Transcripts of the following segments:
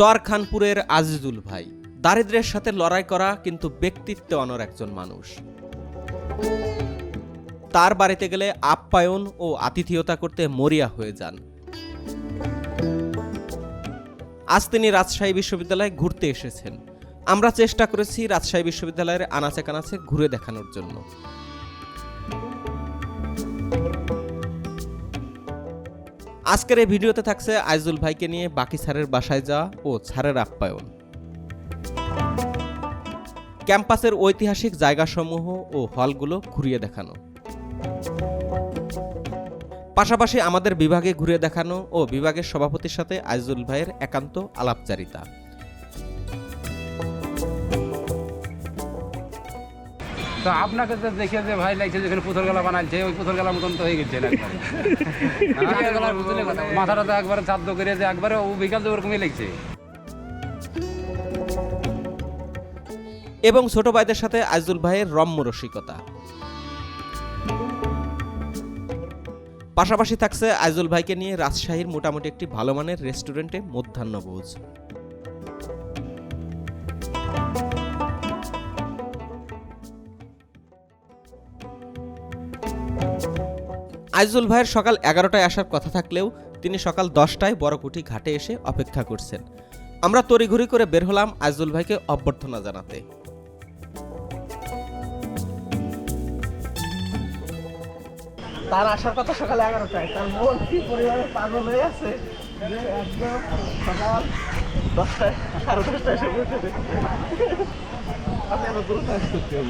চর খানপুরের আজিজুল ভাই। দারিদ্র্যের সাথে লড়াই করা কিন্তু ব্যক্তিত্বে অনর একজন মানুষ। তার বাড়িতে গেলে আপ্যায়ন ও আতিথেয়তা করতে মরিয়া হয়ে যান। আজ তিনি রাজশাহী বিশ্ববিদ্যালয়ে ঘুরতে এসেছেন। আমরা চেষ্টা করেছি রাজশাহী বিশ্ববিদ্যালয়ের আনাচে কানাচে ঘুরে দেখানোর জন্য। আজকের এই ভিডিওতে থাকছে আইজুল ভাইকে নিয়ে, বাকি স্যারের বাসায় যাওয়া ও স্যারের আপ্যায়ন। ক্যাম্পাসের ঐতিহাসিক জায়গাসমূহ ও হলগুলো ঘুরিয়ে দেখানো। পাশাপাশি আমাদের বিভাগে ঘুরে দেখানো ও বিভাগের সভাপতির সাথে আইজুল ভাইয়ের একান্ত আলাপচারিতা। তো আপনাকে তো দেখে যে ভাই লাগছে যেখানে পুতুল গেলা বানাইছে ওই পুতুল গেলার মতন তো হয়ে গেছে না। মাথাটা তো একবারে চাদ্দ করে যে একবারে ও বিকাল তো ওরকমই লাগছে। এবং ছোট ভাইদের সাথে আইজুল ভাইয়ের রম্য রসিকতা। পাশাপাশি থাকছে আইজুল ভাইকে নিয়ে রাজশাহীর মোটামুটি একটি ভালো মানের রেস্টুরেন্টে মধ্যাহ্ন মধ্যাহ্নভোজ। আইজুল ভাইয়ের সকাল এগারোটায় আসার কথা থাকলেও তিনি সকাল দশটায় বড়কুটি ঘাটে এসে অপেক্ষা করছেন। আমরা তড়িঘড়ি করে বের হলাম আইজুল ভাইকে অভ্যর্থনা জানাতে। তার আসার কথা সকাল এগারোটায়। তার মন কি পরিবারের পাগল হয়ে আছে? সকাল দশটায়, সাড়ে দশটায় এসে পৌঁছেছে আপনি এত দ্রুত আসছেন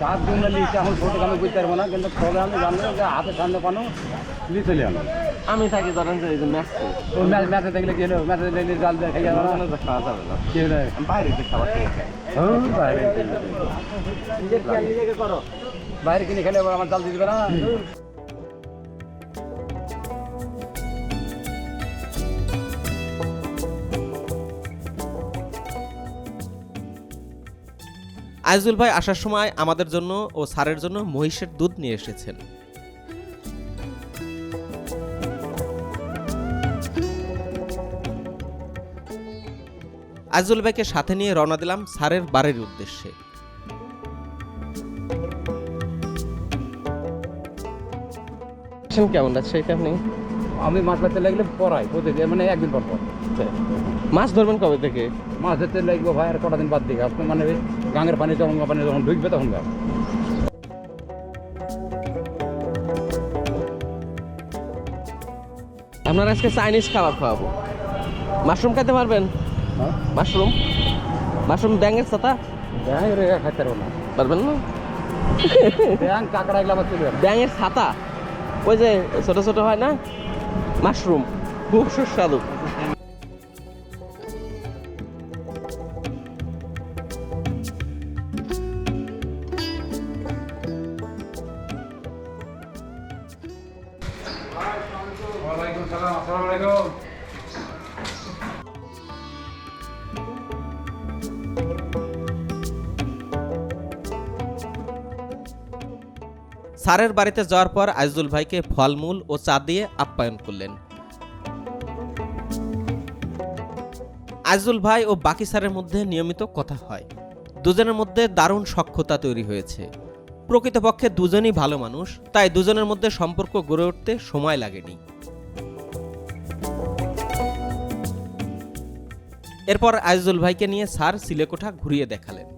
চার জন্য লিখছে এখন ছোটো আমি বুঝতে পারব না কিন্তু তবে আমি জানলাম যে হাতে সামনে পানো লিখে চলে আমি থাকি ধরেন যে ম্যাচ ম্যাচ দেখলে কি হলো ম্যাচে। দেখলে জাল দিয়ে খেয়ে না খাওয়া যাবে না কি হলো বাইরে খাবার খেয়ে হ্যাঁ, বাইরে নিজের নিজেকে করো বাইরে কিনে খেলে আমার জাল দিবে না। আইজুল ভাই আসার সময় আমাদের জন্য ও স্যারের জন্য মহিষের দুধ নিয়ে এসেছেন। আইজুল ভাইকে সাথে নিয়ে রওনা দিলাম স্যারের বাড়ির উদ্দেশ্যে। কেমন আছে এটা আপনি? আমি মাছ ধরতে লাগলে পড়াই প্রতিদিন মানে একদিন পর পর। মাছ ধরবেন কবে থেকে? মাছ ধরতে লাগবে ভাই আর কটা দিন বাদ দিকে। আপনি মানে গাঙের পানি যখন পানি যখন ঢুকবে তখন যাবে আপনার আজকে চাইনিজ খাবার খাওয়াবো। মাশরুম খাইতে পারবেন? হ্যাঁ? মাশরুম মাশরুম ব্যাঙের সাথা খাইতে পারব না। পারবেন না? ব্যাং কাঁকড়া এগুলো আবার চলে ব্যাঙের ছাতা? ওই যে ছোট ছোট হয় না? মাশরুম খুব সুস্বাদু। স্যারের বাড়িতে যাওয়ার পর আইজুল ভাইকে ফলমূল ও চা দিয়ে আপ্যায়ন করলেন। আইজুল ভাই ও বাকি স্যারের মধ্যে নিয়মিত কথা হয়। দুজনের মধ্যে দারুণ সখ্যতা তৈরি হয়েছে। প্রকৃতপক্ষে দুজনই ভালো মানুষ, তাই দুজনের মধ্যে সম্পর্ক গড়ে উঠতে সময় লাগেনি। এরপর আইজুল ভাইকে নিয়ে স্যার সিলেকোঠা ঘুরিয়ে দেখালেন।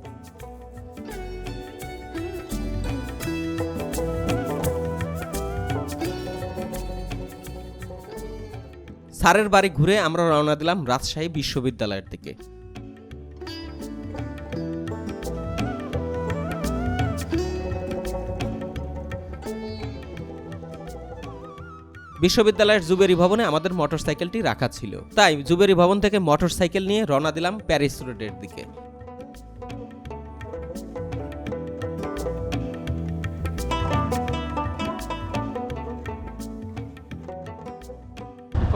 স্যারের বাড়ি ঘুরে আমরা রওনা দিলাম রাজশাহী বিশ্ববিদ্যালয়ের দিকে। বিশ্ববিদ্যালয়ের জুবেরি ভবনে আমাদের মোটরসাইকেলটি রাখা ছিল। তাই জুবেরি ভবন থেকে মোটরসাইকেল নিয়ে রওনা দিলাম প্যারিস রোডের দিকে।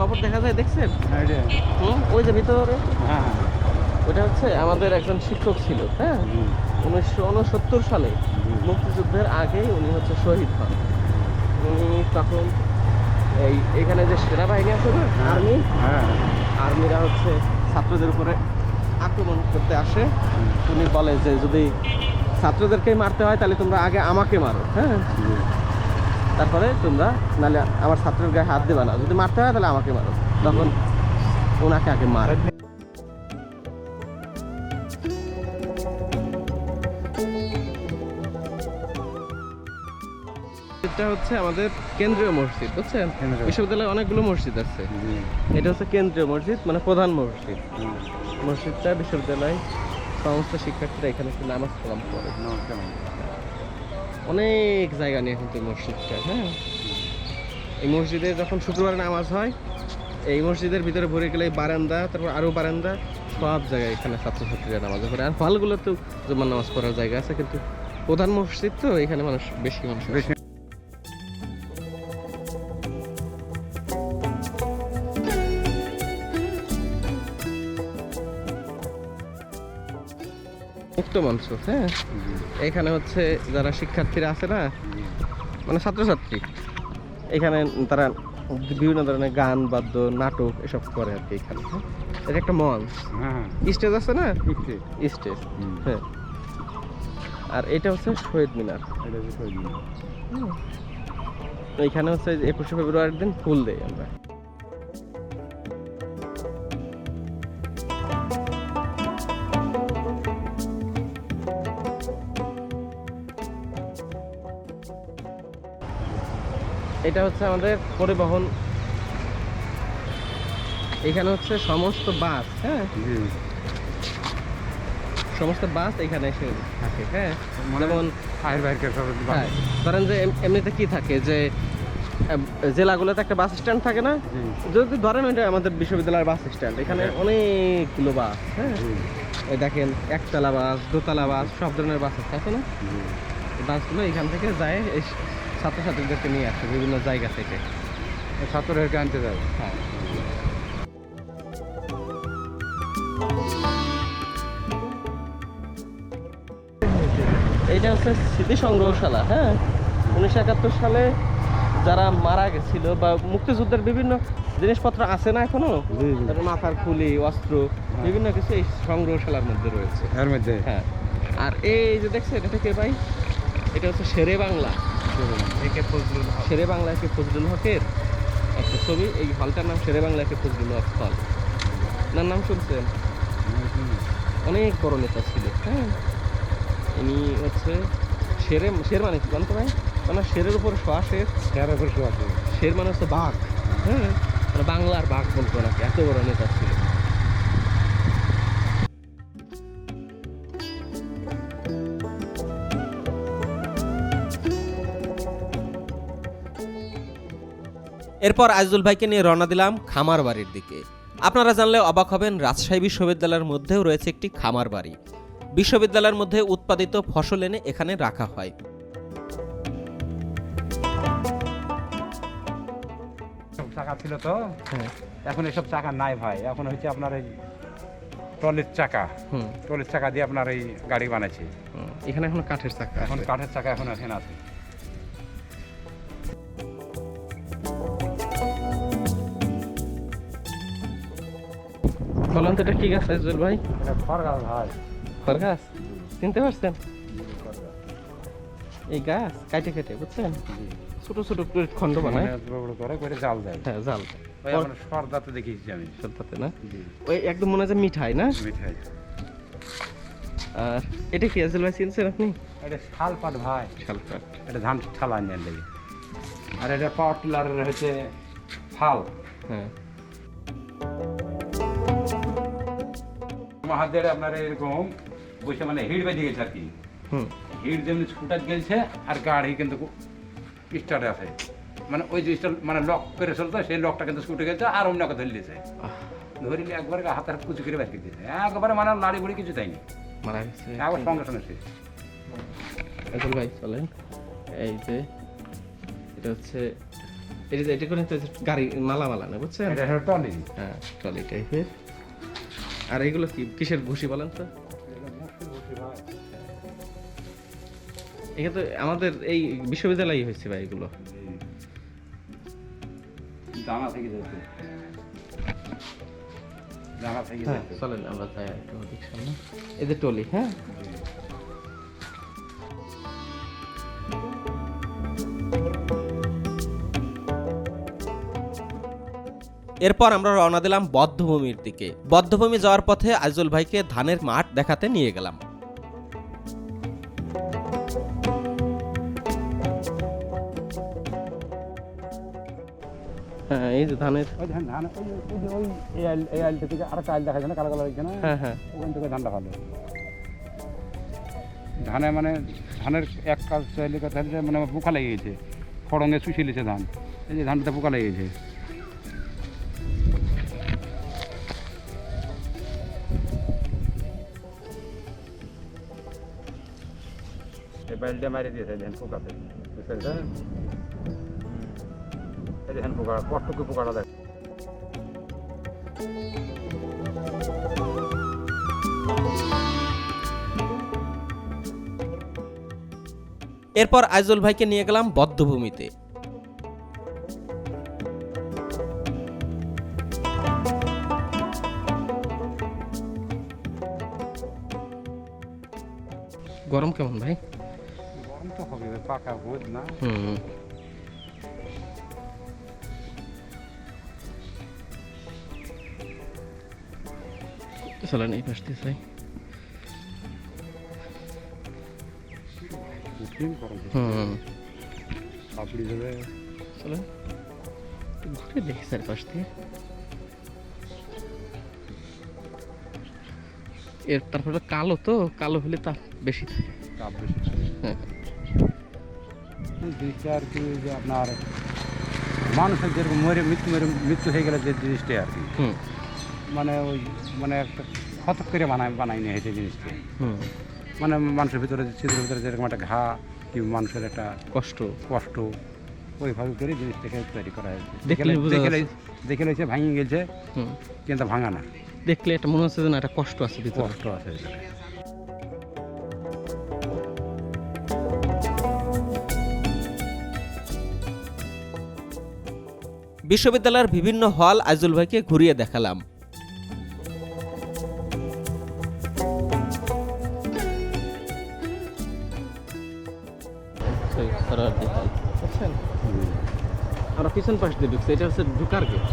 খবর দেখা যায় দেখছেন? ওই যে ভিতরে? হ্যাঁ ওটা হচ্ছে আমাদের একজন শিক্ষক ছিল হ্যাঁ? উনিশশো উনসত্তর সালে মুক্তিযুদ্ধের আগেই উনি হচ্ছে শহীদ হন। উনি তখন এই এখানে যে সেনাবাহিনী আছে না আর্মি হ্যাঁ। আর্মিরা হচ্ছে ছাত্রদের উপরে আক্রমণ করতে আসে। উনি বলে যে যদি ছাত্রদেরকেই মারতে হয় তাহলে তোমরা আগে আমাকে মারো হ্যাঁ? তারপরে তোমরা নাহলে আমার ছাত্রের গায়ে হাত দেবে না। যদি মারতে হয় তাহলে আমাকে মারো। তখন ওনাকে আগে মারে। এটা হচ্ছে আমাদের কেন্দ্রীয় মসজিদ বুঝছেন। বিশ্ববিদ্যালয়ে অনেকগুলো মসজিদ আছে। এটা হচ্ছে কেন্দ্রীয় মসজিদ মানে প্রধান মসজিদ। মসজিদটা বিশ্ববিদ্যালয় সমস্ত শিক্ষার্থীরা এখানে একটু নামাজ কালাম করে অনেক জায়গা নিয়ে কিন্তু এই মসজিদটা হ্যাঁ। এই মসজিদে যখন শুক্রবার নামাজ হয়, এই মসজিদের ভিতরে ভরে গেলে বারান্দা, তারপর আরও বারান্দা, সব জায়গায় এখানে ছাত্রছাত্রীরা নামাজ পড়ে। আর হলগুলোতেও জুমার নামাজ পড়ার জায়গা আছে, কিন্তু প্রধান মসজিদ তো এখানে মানুষ, বেশি মানুষ বেশি মুক্ত মঞ্চ হ্যাঁ? এখানে হচ্ছে যারা শিক্ষার্থীরা আছে না মানে ছাত্রছাত্রী এখানে তারা বিভিন্ন ধরনের গান বাদ্য নাটক এসব করে আর কি এখানে হ্যাঁ? এটা একটা মঞ্চ। হ্যাঁ স্টেজ আছে না? স্টেজ। হ্যাঁ। আর এটা হচ্ছে শহীদ মিনার। এখানে হচ্ছে একুশে ফেব্রুয়ারির দিন ফুল দেয় আমরা। এটা হচ্ছে আমাদের পরিবহন। এখানে হচ্ছে সমস্ত বাস হ্যাঁ? সমস্ত বাস এখানে এসে থাকে হ্যাঁ? মানে যেমন হ্যাঁ ধরেন যে এমনিতে কি থাকে যে জেলাগুলোতে একটা বাস স্ট্যান্ড থাকে না? যদি ধরেন এটা আমাদের বিশ্ববিদ্যালয়ের বাস স্ট্যান্ড এখানে হ্যাঁ। অনেকগুলো বাস হ্যাঁ? এই দেখেন একতলা বাস দোতলা বাস সব ধরনের বাস আছে না? বাসগুলো এখান থেকে যায় ছাত্রছাত্রীদেরকে নিয়ে আসে বিভিন্ন জায়গা থেকে। ছাত্রদেরকে আনতে যাবে? হ্যাঁ। এটা হচ্ছে স্মৃতি সংগ্রহশালা হ্যাঁ? উনিশশো একাত্তর সালে যারা মারা গেছিল বা মুক্তিযুদ্ধের বিভিন্ন জিনিসপত্র আছে না এখনও? জি, জি। তারপর মাথার খুলি অস্ত্র বিভিন্ন কিছু এই সংগ্রহশালার মধ্যে রয়েছে। এর মধ্যে। হ্যাঁ। আর এই যে দেখছেন এটা থেকে ভাই? এটা হচ্ছে শেরে বাংলা। শেরে বাংলা কে ফজলুল হকের একটা ছবি। এই হলটার নাম শেরে বাংলা কে ফজলুল হক হল। ওনার নাম শুনছেন? অনেক বড় নেতা ছিল হ্যাঁ। ইনি হচ্ছে শেরে শের মানে কি জানতো ভাই? মানে শেরের উপর শোয়া শের। তেরো বছর আছে শের। মানে হচ্ছে বাঘ হ্যাঁ। মানে বাংলার বাঘ বলতো নাকি এত বড় নেতা ছিল। এরপর আইজুল ভাইকে নিয়ে রওনা দিলাম খামার বাড়ির দিকে। আপনারা জানলে অবাক হবেন রাজশাহী বিশ্ববিদ্যালয়ের মধ্যেও রয়েছে একটি খামার বাড়ি। বিশ্ববিদ্যালয়ের মধ্যে উৎপাদিত ফসল এনে এখানে রাখা হয়। সব চাকা ছিল তো? এখন এসব চাকা নাই ভাই। এখন হচ্ছে আপনার এই ট্রলির চাকা। হুম। ট্রলির চাকা দিয়ে আপনার এই গাড়ি বানাইছে। হুম। এখানে এখন কাঠের চাকা এখন কাঠের চাকা এখন এখানে আছে। বলুন তো এটা কি গাছ আইজুল ভাই? এটা খড়গাছ ভাই। খড় গাছ? চিনতে পারছেন? এই গাছ কাটে কেটে বুঝছেন? ছোট ছোট খণ্ড বানায়। করে করে জাল দেয়। হ্যাঁ জাল। ওই আপনার সরদাতে দেখিয়েছি আমি। সত্যতে না? ওই একদম মনে হয় মিঠাই না? মিঠাই। আর এটা কি আইজুল ভাই চিনছেন আপনি? এটা শাল পাট ভাই। শালকাট এটা ধান ঠালা নিয়ে লেগে আর এটা পাওয়ার টিলারের হচ্ছে ফাল। হ্যাঁ। মহাদের আপনার এরকম বসে মানে হিট বেঁধে গেছে আর কি। হুম। হিট যেমনি ছুটাত গেছে আর গাড়ি কিন্তু স্টার্টে আছে। মানে ওই যে মানে লক করে চলতো সেই লকটা কিন্তু ছুটে গেছে আর অন্যকে ধরে দিয়েছে ধরিলে একবার হাতে হাত কুচি করে বের দিয়েছে। একবারে মানে লাড়ি বুড়ি কিছু দেয়নি। একবার সঙ্গে সঙ্গে শেষ। ভাই চলেন। এই যে এটা হচ্ছে এটা এটা করে গাড়ি মালা মালা না বুঝছেন? এটা টলি হ্যাঁ ট্রলি টাইপের। আর এগুলো কি কিসের ঘুষি বলেন তো? এখানে তো আমাদের এই বিশ্ববিদ্যালয়ই হয়েছে ভাই এগুলো। জানা থেকে জানা থেকে হ্যাঁ চলেন আমরা যাই একটু সামনে। যে টলি হ্যাঁ? এরপর আমরা রওনা দিলাম বদ্ধভূমির দিকে। বদ্ধভূমি যাওয়ার পথে আইজুল ভাইকে ধানের মাঠ দেখাতে নিয়ে গেলাম। হ্যাঁ এই যে ধানের। ওই ধান ধান ওই ওই যে ওই এই আইল থেকে আইল দেখা যায় না কালো কালো হয়েছে না? হ্যাঁ হ্যাঁ। ওখান থেকে ধানটা ভালো। ধানে মানে ধানের এক কাজ চাইলে কথা মানে পোকা লেগে গেছে ফড়ঙ্গে শুষিয়ে নিয়েছে ধান। এই যে ধানটাতে পোকা লেগে গেছে এই বাইলটা মারি দিয়েছে ধান পোকাতে বুঝতে পেরেছেন এই ধান পোকা কটটুকু পোকাটা দেখ এরপর আইজুল ভাইকে নিয়ে গেলাম বদ্ধভূমিতে। গরম কেমন ভাই? পাকা রোদ না হুম চলেন এই পাশ দিয়ে যাই। হুম পাপড়ি দেবে চলেন ঘুরে দেখি স্যার পাশ দিয়ে এর তারপরে কালো তো কালো হলে তাপ বেশি থাকে তাপ বেশি হ্যাঁ জিনিসটা আর কি যে আপনার মানুষের যেরকম মরে মৃত্যু মরে মৃত্যু হয়ে গেলে যে জিনিসটা আর কি। মানে ওই মানে একটা ক্ষত করে বানায় বানাই নিয়ে হয়েছে জিনিসটা। মানে মানুষের ভিতরে ছিদ্রের ভিতরে যেরকম একটা ঘা কি মানুষের একটা কষ্ট। কষ্ট ওইভাবে করে জিনিসটাকে তৈরি করা হয়েছে। দেখে যাচ্ছে। দেখে রয়েছে ভাঙি গেছে কিন্তু ভাঙা না। দেখলে এটা মনে হচ্ছে না একটা কষ্ট আছে ভিতরে। কষ্ট আছে বিশ্ববিদ্যালয়ের বিভিন্ন হল আইজুল ভাইকে ঘুরিয়ে দেখালাম। আমরা পিছন পাশ দিয়ে ঢুকছি এটা হচ্ছে ঢুকার গেট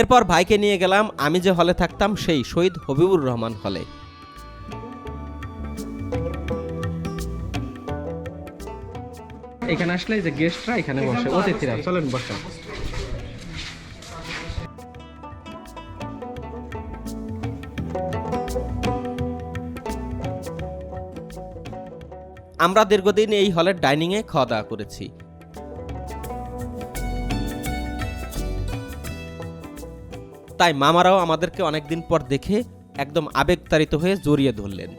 এরপর ভাইকে নিয়ে গেলাম আমি যে হলে থাকতাম সেই শহীদ হবিবুর রহমান হলে। এখানে আসলে যে গেস্টরা এখানে বসে। অতিথিরা চলেন বসেন। আমরা দীর্ঘদিন এই হলের ডাইনিংয়ে খাওয়া দাওয়া করেছি। তাই মামারাও আমাদেরকে অনেকদিন পর দেখে একদম আবেগতাড়িত হয়ে জড়িয়ে ধরলেন।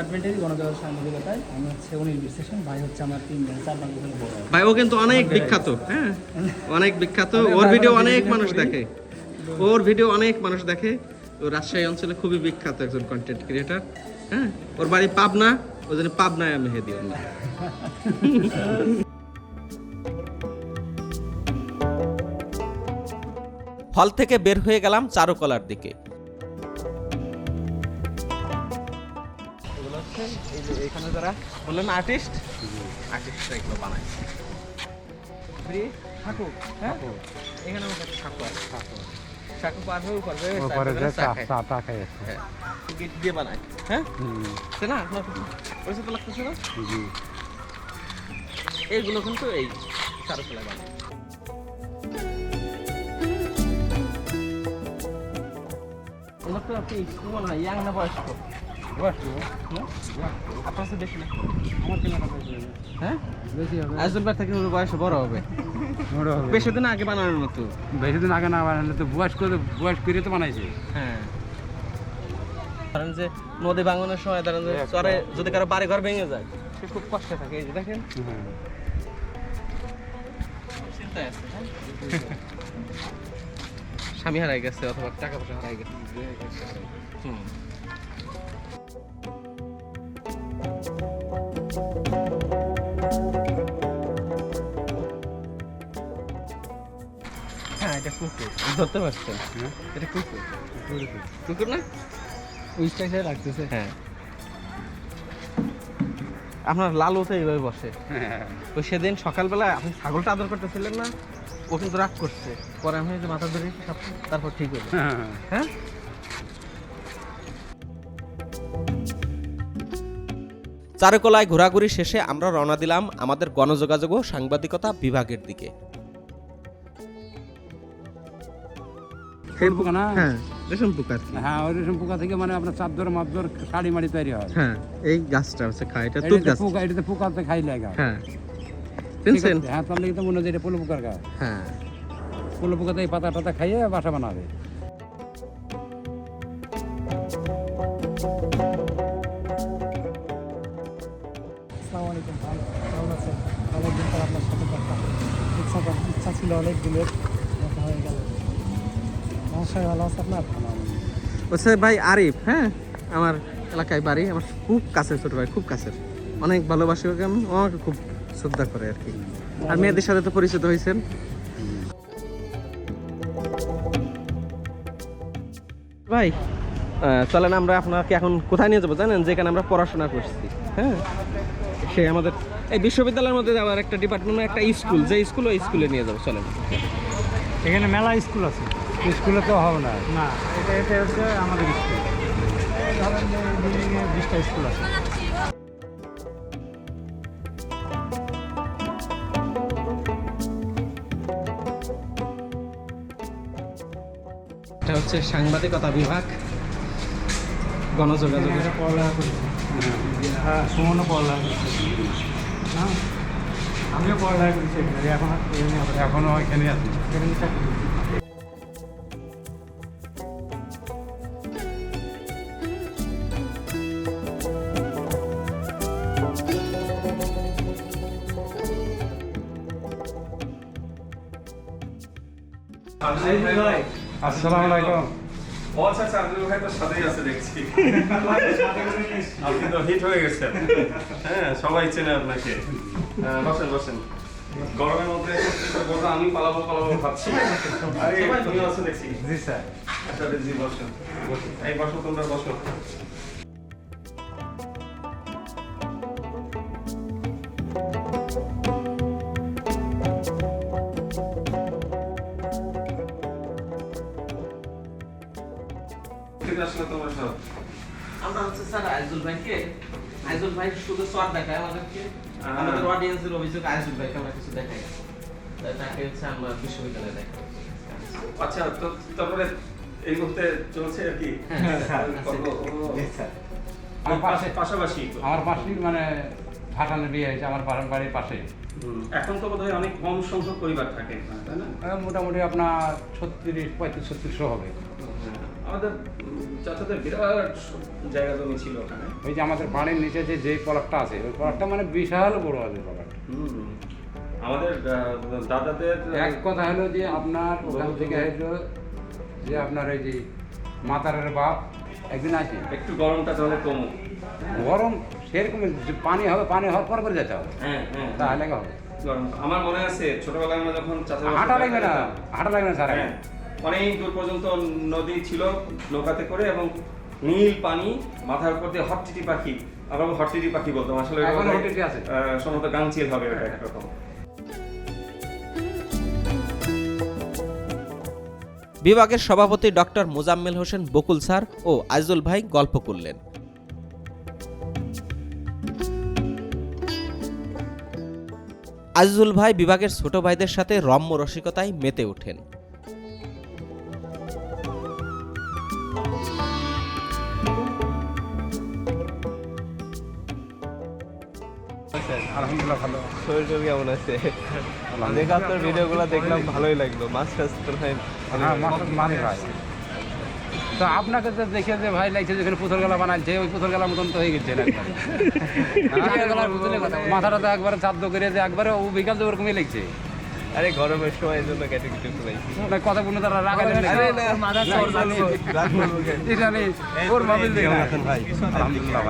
ডিপার্টমেন্টেরই সাংবাদিকতায় আমি হচ্ছে অনিল বিশ্লেষণ ভাই হচ্ছে আমার তিন চার পাঁচ বছর বড়। ভাই ও কিন্তু অনেক বিখ্যাত হ্যাঁ? অনেক বিখ্যাত। ওর ভিডিও অনেক মানুষ দেখে। ওর ভিডিও অনেক মানুষ দেখে। ও রাজশাহী অঞ্চলে খুবই বিখ্যাত একজন কন্টেন্ট ক্রিয়েটার হ্যাঁ? ওর বাড়ি পাবনা ওই জন্য পাবনায় আমি হেদি হল থেকে বের হয়ে গেলাম চারুকলার দিকে। এগুলো এই যে এখানে যারা বললেন আর্টিস্ট আর্টিস্টরা এগুলো বানায়। ঠাকুর হ্যাঁ? এখানে ঠাকুর পার হয়ে উপর হয়ে ওপরে যে চা খায়। চা টা খেয়ে এসছে। গেট দিয়ে বানায়। সে না আপনার পয়সা তো লাগতেছে না? জি। এইগুলো কিন্তু এই চারুকলা বানায়। ওনার তো আপনি মনে হয় ইয়াং না বয়স্ক। হ্যাঁ? বড় হবে। বেশি দিন আগে বানানোর মতো। বেশি দিন আগে না বানালে তো বয়স করে বয়স করে তো বানাইছে। হ্যাঁ। ধরেন যে নদী ভাঙনের সময় ধরেন যে চরে যদি কারও বাড়ি ঘর ভেঙে যায় সে খুব কষ্টে থাকে এই যে দেখেন। হ্যাঁ। চিন্তা অবস্থায় আছে হ্যাঁ? স্বামী হারাই গেছে অথবা টাকা পয়সা হারাই গেছে। হুম। এটা কুকুর। ধরতে পারছেন? এটা কুকুর। কুকুর না? ওই রাখতেছে। হ্যাঁ। আপনার লালু তো এইভাবে বসে। তো সেদিন সকালবেলা আপনি ছাগলটা আদর করতেছিলেন না? ও কিন্তু রাগ করছে। পরে আমি যে মাথা ধরে সব তারপর ঠিক হলো হ্যাঁ? চারুকলায় ঘোরাঘুরি শেষে আমরা রওনা দিলাম আমাদের গণযোগাযোগ ও সাংবাদিকতা বিভাগের দিকে। ফুল পোকা না? হ্যাঁ রেশম পোকা হ্যাঁ ওই রেশম পোকা থেকে মানে আপনার চাদর মাদর শাড়ি মাড়ি তৈরি হয়। হ্যাঁ এই গাছটা হচ্ছে খায় এটা তুত গাছ। পোকা এটাতে পোকাতে খাই লাগা হ্যাঁ। চিনছেন হ্যাঁ তাহলে কিন্তু মনে হচ্ছে এটা পোলো পোকার গাছ। হ্যাঁ। পোলো পোকাতে এই পাতা টাতা খাইয়ে বাসা বানাবে। আসসালামু আলাইকুম ভাই কেমন আছেন? অনেকদিন পর আপনার সাথে কথা ইচ্ছা ছিল অনেক দিনের হয়ে নমস্কার ভালো আছে আপনার? হচ্ছে ভাই আরিফ হ্যাঁ? আমার এলাকায় বাড়ি আমার খুব কাছের ছোট ভাই খুব কাছের। অনেক ভালোবাসি ওকে আমি আমাকে খুব শ্রদ্ধা করে আর কি। আর মেয়েদের সাথে তো পরিচিত হয়েছেন। ভাই চলেন আমরা আপনাকে এখন কোথায় নিয়ে যাব জানেন? যেখানে আমরা পড়াশোনা করছি হ্যাঁ? সে আমাদের এই বিশ্ববিদ্যালয়ের মধ্যে আবার একটা ডিপার্টমেন্ট একটা স্কুল যে স্কুল ওই স্কুলে নিয়ে যাব চলেন। এখানে মেলা স্কুল আছে। স্কুলে তো হবে না। না এটা এটা হচ্ছে আমাদের স্কুল। ধরেন বিল্ডিংয়ে বিশটা স্কুল আছে। এটা হচ্ছে সাংবাদিকতা বিভাগ গণযোগাযোগের এখানে পড়ালেখা করেছি। হ্যাঁ সুমনও পড়ালেখা করেছে। হ্যাঁ আমিও পড়ালেখা করেছি এখানে। এখন এখানে আছে। এখানে চাকরি আসসালামু আলাইকুম। ও আচ্ছা আচ্ছা আব্দুল ভাই তো সাথেই আছে দেখছি আপনি তো হিট হয়ে গেছেন। হ্যাঁ সবাই চেনে আপনাকে। হ্যাঁ, বসেন বসেন। গরমের মধ্যে একত্রিত আমি পালাবো পালাবো ভাবছি। আরে তুমি আছো দেখছি। জি স্যার। আচ্ছা জি বসেন। বসো। এই বসো তোমরা বসো। তোমার সব আমরা হচ্ছে স্যার আইজুল ভাইকে আইজুল ভাই শুধু সর দেখায় আমাদেরকে আমাদের অডিয়েন্সের অভিযোগ আইজুল ভাইকে আমরা কিছু দেখাই তাকে হচ্ছে আমরা বিশ্ববিদ্যালয়ে দেখাই। আচ্ছা তো তারপরে এই মুহূর্তে চলছে আর কি? হ্যাঁ, আমার পাশে পাশাপাশি আমার পাশেই মানে ভাটানের বিয়ে হয়েছে আমার বাড়ির পাশে এখন তো বোধহয় অনেক কম সংখ্যক পরিবার থাকে তাই না? মোটামুটি আপনার ছত্রিশ পঁয়ত্রিশ ছত্রিশশো হবে। আমাদের চাচাদের বিরাট জায়গা জমি ছিল ওখানে। ওই যে আমাদের বাড়ির নিচে যে যেই পলাটটা আছে ওই পলাটটা মানে বিশাল বড় আছে পলাট আমাদের দাদাদের এক কথা হলো যে আপনার ওখান থেকে হলো যে আপনার ওই যে মাতারের বাপ একদিন আছে একটু গরমটা তাহলে কমুক। গরম সেরকম পানি হবে পানি হওয়ার পর করে যেতে হবে। হ্যাঁ হ্যাঁ। তাহলে হবে। গরম। আমার মনে আছে ছোটবেলায় আমরা যখন হাঁটা লাগবে না হাঁটা লাগবে না স্যার। হ্যাঁ। অনেক দূর পর্যন্ত নদী ছিল নৌকাতে করে এবং নীল পানি মাথার উপর দিয়ে হটটিটি পাখি আমরা হটটিটি পাখি বলতাম। আসলে সম্ভবত গাংচিল হবে ওটা একরকম বিভাগের সভাপতি ডক্টর মোজাম্মেল হোসেন বকুল স্যার ও আইজুল ভাই গল্প করলেন। আজিজুল ভাই বিভাগের ছোট ভাইদের সাথে রম্য রসিকতায় মেতে ওঠেন। আলহামদুলিল্লাহ ভালো। শরীর টরীর কেমন আছে? দেখে আপনার ভিডিওগুলো দেখলাম ভালোই লাগল। মাছ টাছ তো ভাই হ্যাঁ মাছ মাছ ভাই তো আপনাকে তো দেখে যে ভাই লাগছে যেখানে পুতুল গেলা ওই পুতুল মতন তো হয়ে গেছে মাথাটা তো একবারে চাদ্দ করে যে একবারে ও বিকাল তো ওরকমই লাগছে। আরে গরমের সময় জন্য কেটে কেটে ফেলাইছি কথা বলে তারা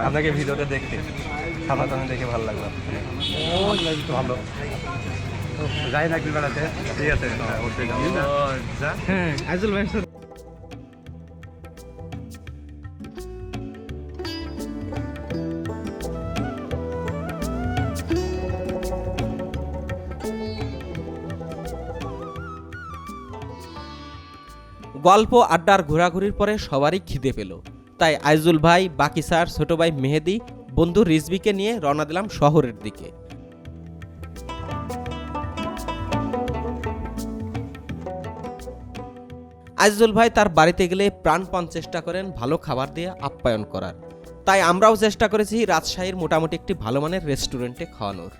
আপনাকে ভিডিওটা দেখতে। সামাতানে দেখে ভালো লাগল। ভালো। যাই না একদিন বেড়াতে ঠিক আছে? হ্যাঁ। হ্যাঁ আইজুল ভাই গল্প আড্ডার ঘোরাঘুরির পরে সবারই খিদে পেল। তাই আইজুল ভাই বাকি স্যার ছোট ভাই মেহেদি বন্ধু রিজবিকে নিয়ে রওনা দিলাম শহরের দিকে। আইজুল ভাই তার বাড়িতে গেলে প্রাণপণ চেষ্টা করেন ভালো খাবার দিয়ে আপ্যায়ন করার। তাই আমরাও চেষ্টা করেছি রাজশাহীর মোটামুটি একটি ভালো মানের রেস্টুরেন্টে খাওয়ানোর।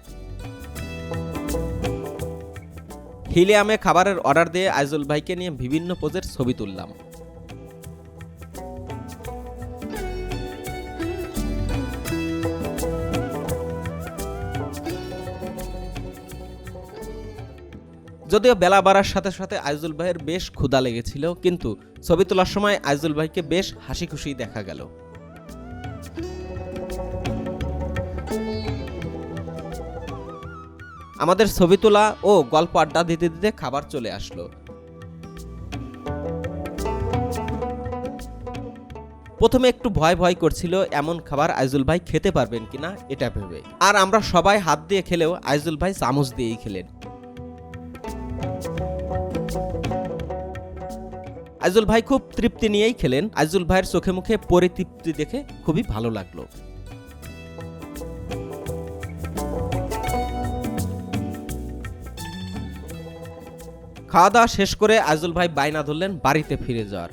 হিলিয়ামে খাবারের অর্ডার দিয়ে আইজুল ভাইকে নিয়ে বিভিন্ন পোজের ছবি তুললাম। যদিও বেলা বাড়ার সাথে সাথে আইজুল ভাইয়ের বেশ ক্ষুধা লেগেছিল, কিন্তু ছবি তোলার সময় আইজুল ভাইকে বেশ হাসি খুশি দেখা গেল। আমাদের ছবি তোলা ও গল্প আড্ডা দিতে দিতে খাবার চলে আসলো। প্রথমে একটু ভয় ভয় করছিল, এমন খাবার আইজুল ভাই খেতে পারবেন কিনা, এটা ভেবে। আর আমরা সবাই হাত দিয়ে খেলেও আইজুল ভাই চামচ দিয়েই খেলেন। আইজুল ভাই খুব তৃপ্তি নিয়েই খেলেন। আইজুল ভাইয়ের চোখে মুখে পরিতৃপ্তি দেখে খুবই ভালো লাগল। খাওয়া দাওয়া শেষ করে আইজুল ভাই বায়না ধরলেন বাড়িতে ফিরে যাওয়ার।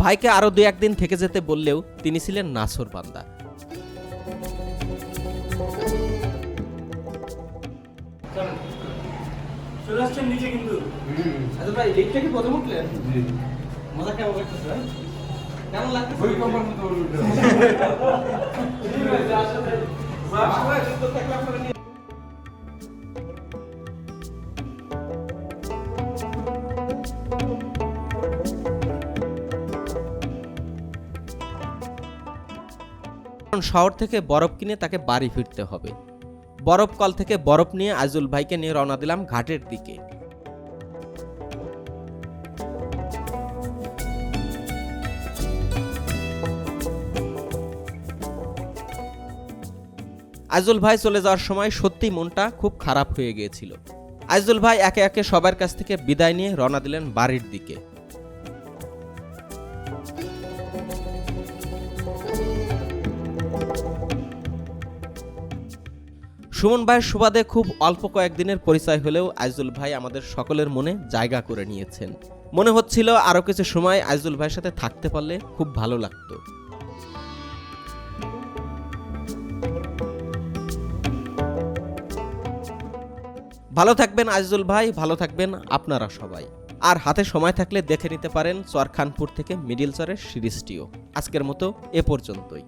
ভাইকে আরও দু একদিন থেকে যেতে বললেও তিনি ছিলেন নাসর বান্দা। চলে আসছেন নিচে কিন্তু। আইজুল ভাই লিফটে কি প্রথম উঠলেন? মজা কেমন লাগতেছে কেমন লাগতেছে? ঠিক আছে, আসলে বাসায় সুস্থ থাকলে আপনারা কারণ শহর থেকে বরফ কিনে তাকে বাড়ি ফিরতে হবে। বরফ কল থেকে বরফ নিয়ে আজুল ভাইকে নিয়ে রওনা দিলাম ঘাটের দিকে। আইজুল ভাই চলে যাওয়ার সময় সত্যি মনটা খুব খারাপ হয়ে গিয়েছিল। আইজুল ভাই একে একে সবার কাছ থেকে বিদায় নিয়ে রওনা দিলেন বাড়ির দিকে। সুমন ভাইয়ের সুবাদে খুব অল্প কয়েকদিনের পরিচয় হলেও আইজুল ভাই আমাদের সকলের মনে জায়গা করে নিয়েছেন। মনে হচ্ছিল আরও কিছু সময় আইজুল ভাইয়ের সাথে থাকতে পারলে খুব ভালো লাগতো। ভালো থাকবেন আজিজুল ভাই, ভালো থাকবেন আপনারা সবাই। আর হাতে সময় থাকলে দেখে নিতে পারেন চরখানপুর থেকে মিডিল চরের সিরিজটিও আজকের মতো এ পর্যন্তই।